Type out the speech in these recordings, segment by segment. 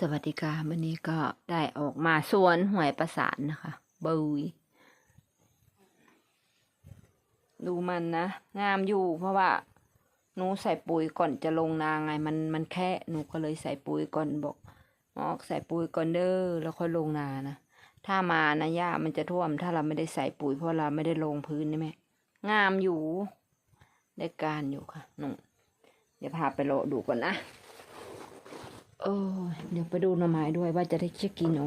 สวัสดีค่ะวันนี้ก็ได้ออกมาสวนหวยประสานนะคะบุยดูมันนะ งามอยู่เพราะว่าหนูใส่ปุ๋ยก่อนจะลงนาไงมันมันแค่หนูก็เลยใส่ปุ๋ยก่อนบอกออกใส่ปุ๋ยก่อนเด้อแล้วค่อยลงนานะถ้ามานะหญ้ามันจะท่วม ถ้าเราไม่ได้ใส่ปุ๋ยเพราะเราไม่ได้ลงพื้นนี่แม่งามอยู่ ได้การอยู่ค่ะหนูเดี๋ยวพาไปโลดูก่อนนะ โอ้เดี๋ยวไปดูหน่อไม้ด้วยว่าจะได้เช็คกินเอ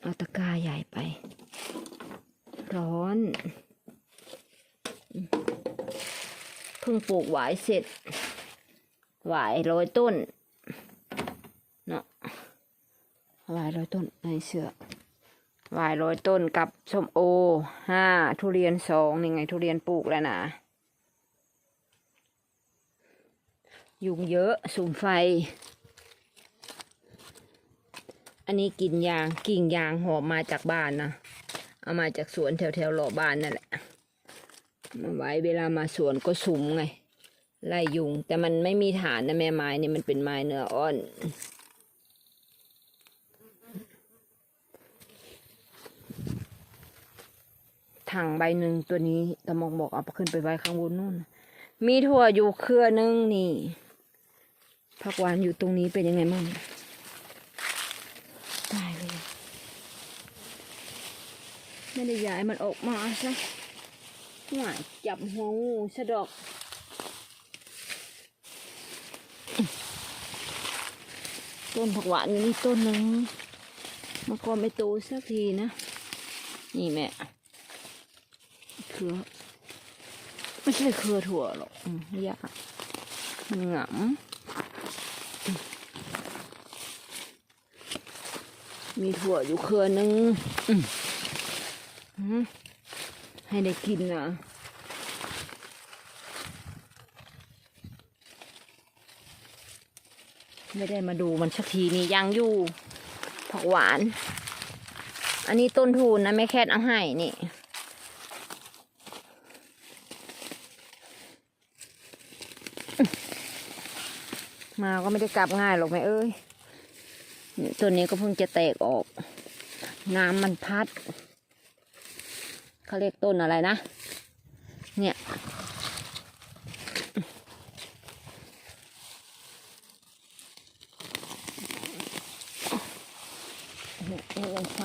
เอาตะกร้าใหญ่ไป ร้อนเพิ่งปลูกหวายเสร็จ หวายร้อยต้น เนาะหวายร้อยต้นในเสือหวายร้อยต้นกับส้มโอห้าทุเรียนสองนี่ไง ทุเรียนปลูกแล้วนะ ยุงเยอะสูมไฟ อันนี้กินยางกิ่งยางหอมมาจากบ้านนะ เอามาจากสวนแถวแถวๆหล่อบ้านนั่นแหละ มาไว้เวลามาสวนก็สุมไง ไล่ยุง แต่มันไม่มีฐานนะแม่ไม้นี่มันเป็นไม้เนื้ออ่อนถังใบหนึ่งตัวนี้ตะมองบอกเอาไปขึ้นไปไว้ข้างบนนู่น มีถั่วอยู่เครือนึงนี่ ผักหวานอยู่ตรงนี้เป็นยังไงมั่งตายเลย ไม่ได้ย้ายมันออกมาซะหวายจับหัวงูสะดอกต้นผักหวานอยู่นี่ต้นหนึ่งมันก็ไม่โตสักทีนะ นี่แม่เครือไม่ใช่เครือถั่วหรอกอืมยากมันหงำ มีถั่วอยู่เครือนึงให้ได้กินนะไม่ได้มาดูมันสักทีนี่ยังอยู่ผักหวาน อันนี้ต้นทุนนะแม่แคทเอาให้นี่มาก็ไม่ได้กลับง่ายหรอกแม่เอ้ย ตัวนี้ก็เพิ่งจะแตกออก น้ำมันพัด เขาเรียกต้นอะไรนะ เนี่ย เนี่ยนี่เป็นไฟ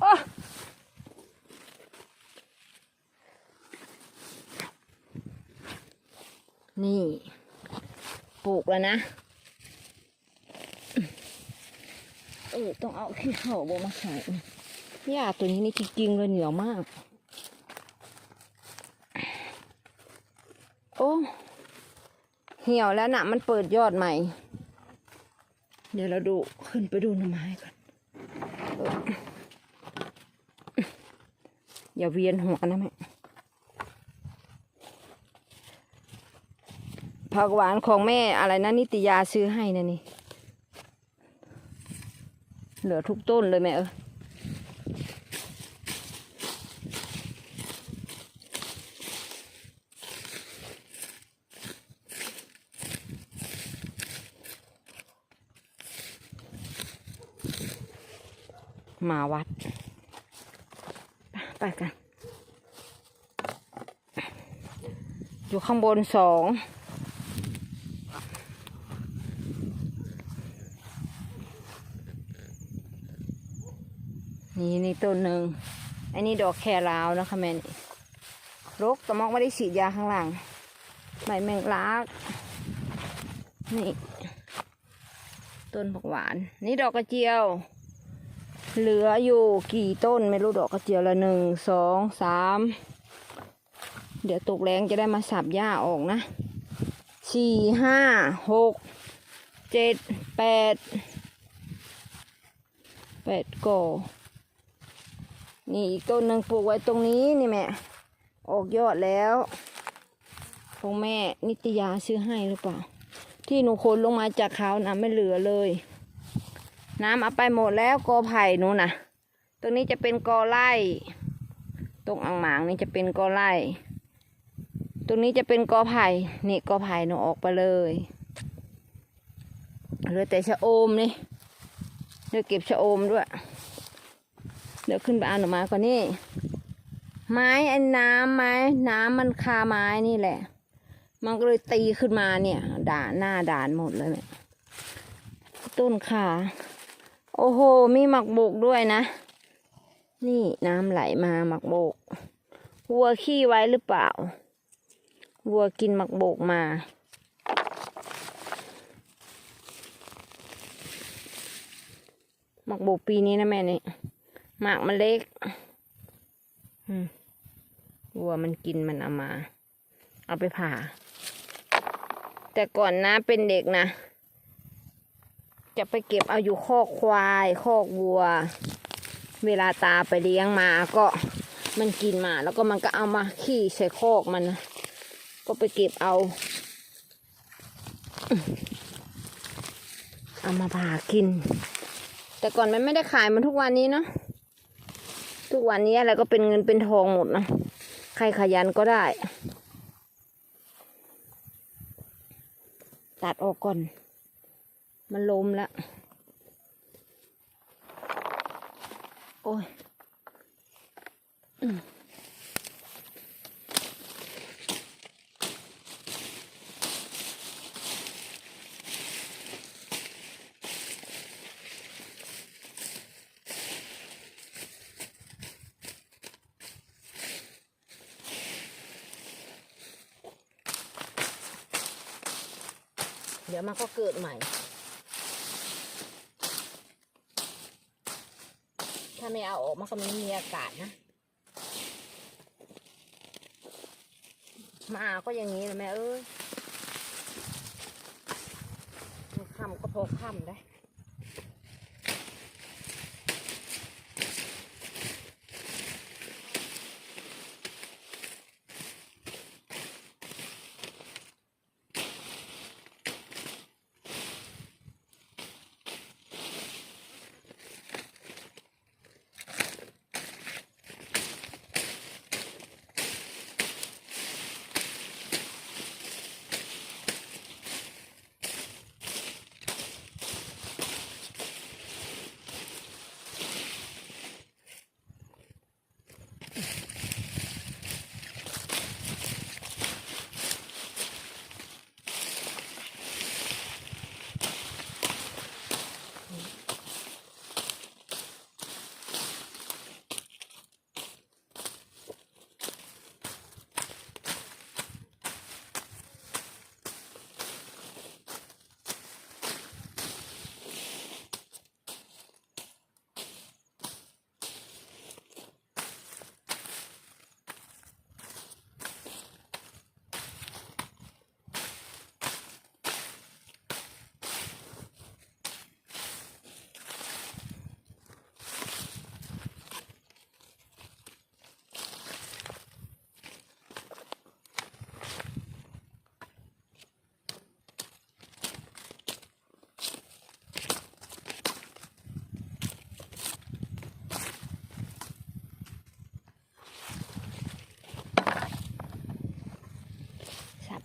โอ้ นี่ปลูกแล้วนะเออต้องเอาขี้เข่าโบมาใส่หญ้าตัวนี้นี่จริงๆเลยเหนียวมาก โอ้ เหี่ยวแล้วนะมันเปิดยอดใหม่ เดี๋ยวเราดูขึ้นไปดูหน่อไม้ก่อนอออย่าเวียนหัวนะแม่ ผักหวานของแม่อะไรนะนิตยาซื้อให้นะนี่ เหลือทุกต้นเลยแม่เออมาวัด ไปไปกัน อยู่ข้างบนสอง นี่นี่ต้นหนึ่งอันนี้ดอกแคราวนะคะแม่นี่รกตะมอกไม่ได้ฉีดยาข้างหลังใบแมงลักนี่ ต้นผักหวาน นี่ดอกกระเจียว เหลืออยู่กี่ต้นไม่รู้ดอกกระเจียวละหนึ่งสองสามเดี๋ยวตกแรงจะได้มาสับหญ้าออกนะสี่ห้าหกเจ็ดแปดแปดก่อ นี่อีกต้นหนึ่งปลูกไว้ตรงนี้นี่แม่ ออกยอดแล้ว ของแม่นิตยาซื้อให้หรือเปล่า ที่หนูขนลงมาจากเขานะไม่เหลือเลย น้ำเอาไปหมดแล้วกอไผ่หนูนะตรงนี้จะเป็นกอไร่ตรงอ่างหมางนี่จะเป็นกอไร่ตรงนี้จะเป็นกอไผ่นี่กอไผ่หนูออกไปเลยเหลือแต่ชะโอมนี่เดี๋ยวเก็บชะโอมด้วย ดี๋ยวขึ้นไปเอาหน่อไม้ก่อนนี่ ไม้ไอ้น้ำไม้น้ำมันคาไม้นี่แหละ มันก็เลยตีขึ้นมาเนี่ย ด่าหน้าด่านหมดเลยเนี่ยต้นขา โอ้โห มีหมักโบกด้วยนะ นี่น้ำไหลมาหมักโบก วัวขี้ไว้หรือเปล่า วัวกินหมักโบกมาหมักโบกปีนี้นะแม่นี่ หมากมันเล็กวัวมันกินมันเอามา เอาไปผ่า แต่ก่อนนะเป็นเด็กนะ จะไปเก็บเอาอยู่คอกควายคอกวัว เวลาตาไปเลี้ยงมาก็มันกินมา แล้วก็มันก็เอามาขี้ใส่คอกมันนะก็ไปเก็บเอา เอามาผ่ากิน แต่ก่อนมันไม่ได้ขายมันทุกวันนี้เนาะ ทุกวันนี้อะไรก็เป็นเงินเป็นทองหมดนะใครขยันก็ได้ ตัดออกก่อน มันล้มละโอ้ย เดี๋ยวมันก็เกิดใหม่ ถ้าไม่เอาออกมันก็ไม่มีอากาศนะมาก็อย่างนี้แหละแม่เอ้ยค่ำก็พอค่ำได้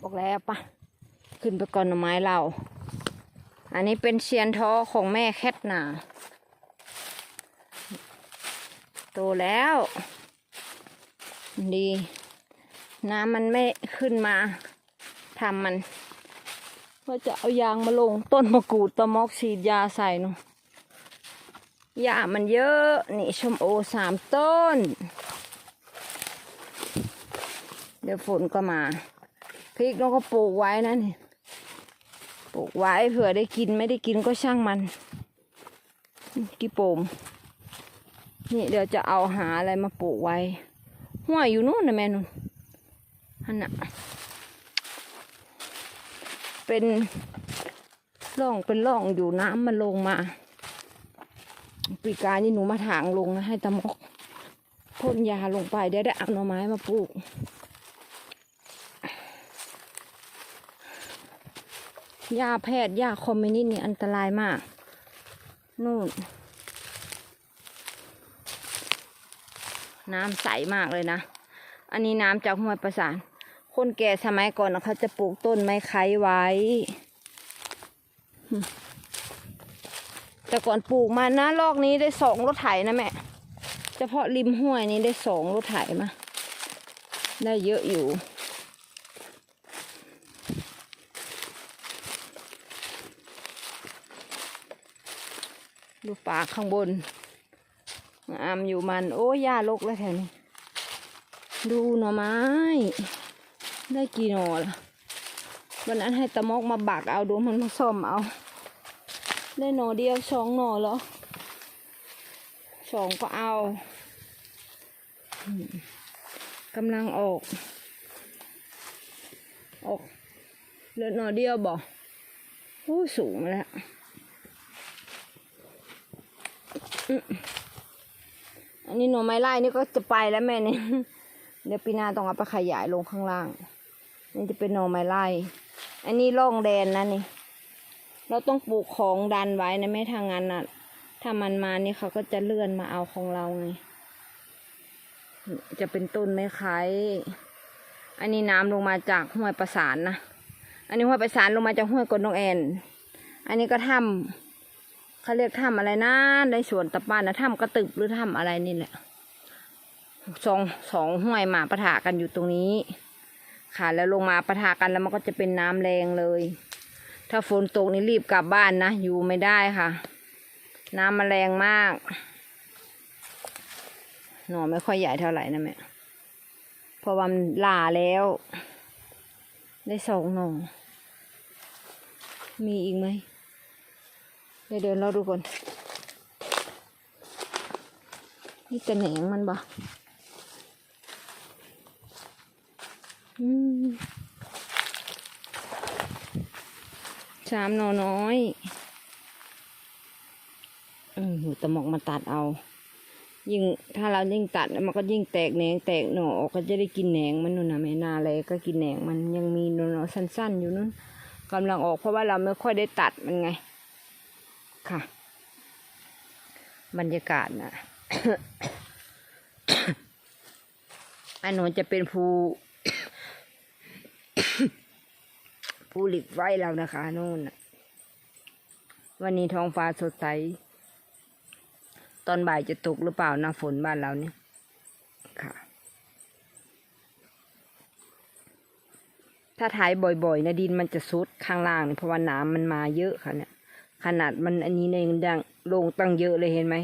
ออกแล้วปะขึ้นไปก่อนหน่อไม้เรา อันนี้เป็นเชียนท้อของแม่แคทนาโตแล้ว ดี น้ำมันไม่ขึ้นมาทำมันก็จะเอายางมาลงต้นมะกรูดตะมอกฉีดยาใส่นูหญ้ามันเยอะนี่ชมโอสามต้น เดี๋ยวฝนก็มา พริกเราก็ปลูกไว้นะนี่ปลูกไว้เผื่อได้กินไม่ได้กินก็ช่างมันกี่โปมนี่เดี๋ยวจะเอาหาอะไรมาปลูกไว้ห้วยอยู่นู่นนะแม่นุ่นฮันน่ะเป็นร่องเป็นร่องอยู่น้ำมันลงมาปีกานี่หนูมาถางลงนะให้ตะมกพ่นยาลงไปเดี๋ยวได้เอาหน่อไม้มาปลูก ยาแพทย์ยาคอมมินิตนี่อันตรายมาก นู่น น้ำใสมากเลยนะ อันนี้น้ำจากห้วยประสาน คนแก่สมัยก่อนนะเขาจะปลูกต้นไม้ไค้ไว้ แต่ก่อนปลูกมานะลอกนี้ได้สองรถไถนะแม่เฉพาะริมห้วยนี้ได้สองรถไถมา ได้เยอะอยู่ ปากข้างบนงามอยู่มัน โอ้ยหญ้าลกแล้วแถวนี้ ดูหน่อไม้ ได้กี่หน่อล่ะวันนั้นให้ตะมอกมาบักเอาดูมันมาซ่อมเอา ได้หน่อเดียวสองหน่อเหรอสองก็เอากำลังออก ออกเหลือหน่อเดียวบอกโอ้สูงแล้ว อันนี้หน่อไม้ไล่นี่ก็จะไปแล้วแม่เนี่ยเดี๋ยวปีหน้าต้องเอาไปขยายลงข้างล่าง นี่จะเป็นหน่อไม้ไล่อันนี้ร่องแดนนะนี่ เราต้องปลูกของดันไว้นะไม่ทางนั้นน่ะถ้ามันมานี่เขาก็จะเลื่อนมาเอาของเราไงจะเป็นต้นไม้ไค้อันนี้น้ำลงมาจากห้วยประสานนะ อันนี้ห้วยประสานลงมาจากห้วยกดนองแอน อันนี้ก็ถ้ำ เขาเรียกถ้ำอะไรนะในสวนตะปานนะถ้ำกระตึบหรือถ้ำอะไรนี่แหละสองสองห้วยมาปะทะกันอยู่ตรงนี้ ค่ะแล้วลงมาปะทะกันแล้วมันก็จะเป็นน้ำแรงเลย ถ้าฝนตกนี่รีบกลับบ้านนะอยู่ไม่ได้ค่ะ น้ำมันแรงมาก หน่อไม่ค่อยใหญ่เท่าไหร่นะแม่เพราะว่ามันหล่าแล้ว ได้สองหน่อมีอีกไหม เดี๋ยวเดินเราดูก่อน นี่จะแหนงมันบ่ชามหนอน้อย อืมตะหมอกมาตัดเอา ยิ่งถ้าเรายิ่งตัดมันก็ยิ่งแตกแหนงแตกหน่อออกก็จะได้กินแหนงมันนู่นนะแม่นาเลยก็กินแหนงมันยังมีหน่อสั้น ๆ อยู่นู่นกำลังออกเพราะว่าเราไม่ค่อยได้ตัดมันไง ค่ะ บรรยากาศนะอันนู้นจะเป็นภูภูหลิกไว้แล้วนะคะนู่นวันนี้ท้องฟ้าสดใส ตอนบ่ายจะตกหรือเปล่านะฝนบ้านเราเนี่ยค่ะ ถ้าถ่ายบ่อยๆนะดินมันจะซุดข้างล่าง เพราะว่าน้ำมันมาเยอะค่ะเนี่ย ขนาดมันอันนี้เองดังลงตั้งเยอะเลยเห็นไหม